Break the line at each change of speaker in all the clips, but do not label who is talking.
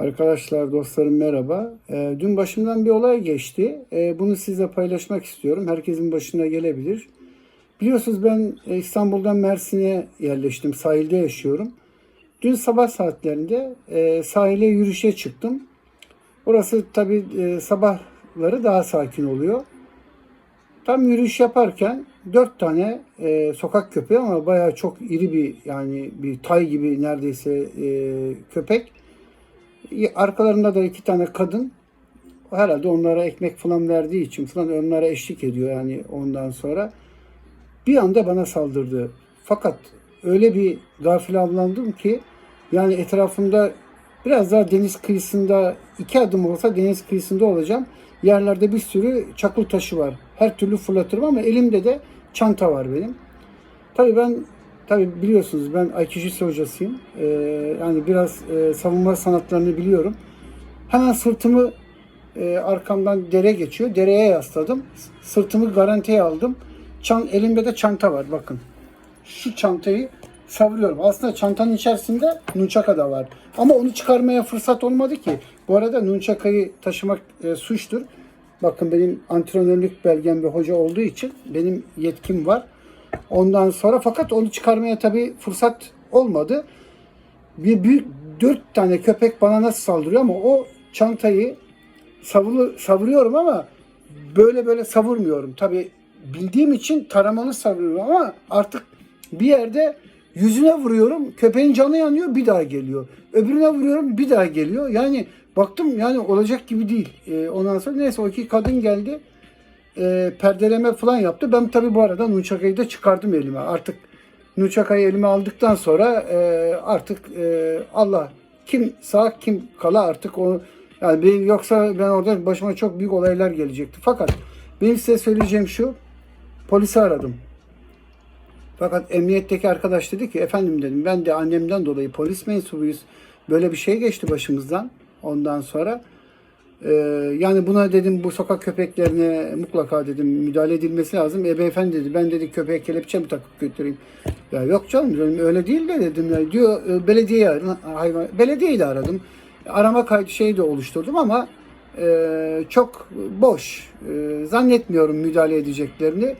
Arkadaşlar, dostlarım merhaba. Ee, dün başımdan bir olay geçti. Ee, bunu sizle paylaşmak istiyorum. Herkesin başına gelebilir. Biliyorsunuz ben e, İstanbul'dan Mersin'e yerleştim. Sahilde yaşıyorum. Dün sabah saatlerinde e, sahile yürüyüşe çıktım. Orası tabii e, sabahları daha sakin oluyor. Tam yürüyüş yaparken dört tane e, sokak köpeği ama bayağı çok iri bir yani bir tay gibi neredeyse e, köpek. Arkalarında da iki tane kadın. Herhalde onlara ekmek falan verdiği için falan onlara eşlik ediyor yani ondan sonra. Bir anda bana saldırdı. Fakat öyle bir gafil avlandım ki yani etrafımda biraz daha deniz kıyısında iki adım olsa deniz kıyısında olacağım. Yerlerde bir sürü çakıl taşı var. Her türlü fırlatırım ama elimde de çanta var benim. Tabii ben tabii biliyorsunuz ben Aikido hocasıyım. Ee, yani biraz e, savunma sanatlarını biliyorum. Hemen sırtımı e, arkamdan dere geçiyor. Dereye yasladım. Sırtımı garantiye aldım. Çan, elimde de çanta var bakın. Şu çantayı savuruyorum. Aslında çantanın içerisinde nunchaka da var. Ama onu çıkarmaya fırsat olmadı ki. Bu arada nunchakayı taşımak e, suçtur. Bakın benim antrenörlük belgem ve hoca olduğu için benim yetkim var. Ondan sonra fakat onu çıkarmaya tabii fırsat olmadı. Bir büyük dört tane köpek bana nasıl saldırıyor ama o çantayı savulu, savuruyorum ama böyle böyle savurmuyorum. Tabii bildiğim için taramalı savuruyorum ama artık bir yerde yüzüne vuruyorum. Köpeğin canı yanıyor bir daha geliyor. Öbürüne vuruyorum bir daha geliyor. Yani baktım yani olacak gibi değil. Ee, ondan sonra neyse o iki kadın geldi. Ee, perdeleme falan yaptı. Ben tabii bu arada Nunchaka'yı da çıkardım elime. Artık Nunchaka'yı elime aldıktan sonra e, artık e, Allah kim sağ kim kala artık onu yani benim, yoksa ben orada başıma çok büyük olaylar gelecekti. Fakat benim size söyleyeceğim şu. Polisi aradım. Fakat emniyetteki arkadaş dedi ki efendim dedim ben de annemden dolayı polis mensubuyuz. Böyle bir şey geçti başımızdan ondan sonra. Ee, yani buna dedim bu sokak köpeklerine mutlaka dedim müdahale edilmesi lazım. E beyefendi dedi ben dedi köpeğe kelepçe mi takıp götüreyim? Ya yok canım dedim, öyle değil de dedim. Ya, diyor e, belediyeyi. Hayvan, belediyeyi de aradım. Arama kaydı şeyi de oluşturdum ama e, çok boş. E, zannetmiyorum müdahale edeceklerini.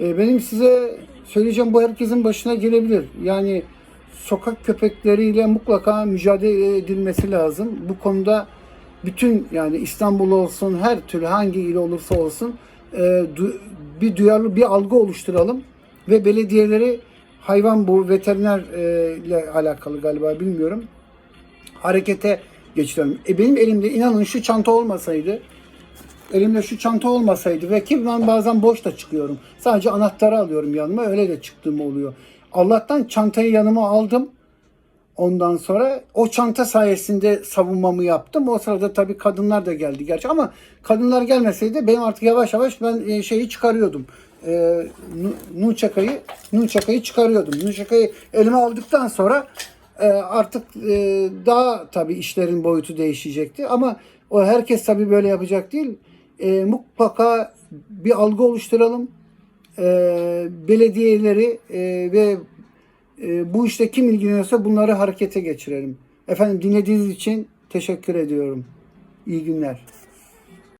E, benim size söyleyeceğim bu herkesin başına gelebilir. Yani sokak köpekleriyle mutlaka mücadele edilmesi lazım. Bu konuda bütün yani İstanbul olsun her türlü hangi il olursa olsun e, du- bir duyarlı bir algı oluşturalım ve belediyeleri hayvan bu veteriner e, ile alakalı galiba bilmiyorum harekete geçirelim. E, benim elimde inanın şu çanta olmasaydı elimde şu çanta olmasaydı ve ki ben bazen boş da çıkıyorum. Sadece anahtarı alıyorum yanıma öyle de çıktığım oluyor. Allah'tan çantayı yanıma aldım. Ondan sonra o çanta sayesinde savunmamı yaptım. O sırada tabii kadınlar da geldi gerçi ama kadınlar gelmeseydi ben artık yavaş yavaş ben e, şeyi çıkarıyordum. E, Nu- Nunchaka'yı Nunchaka'yı çıkarıyordum. Nunchaka'yı elime aldıktan sonra e, artık e, daha tabii işlerin boyutu değişecekti ama o herkes tabii böyle yapacak değil. E, mutlaka bir algı oluşturalım. E, belediyeleri e, ve e, bu işte kim ilgileniyorsa bunları harekete geçirelim. Efendim dinlediğiniz için teşekkür ediyorum. İyi günler.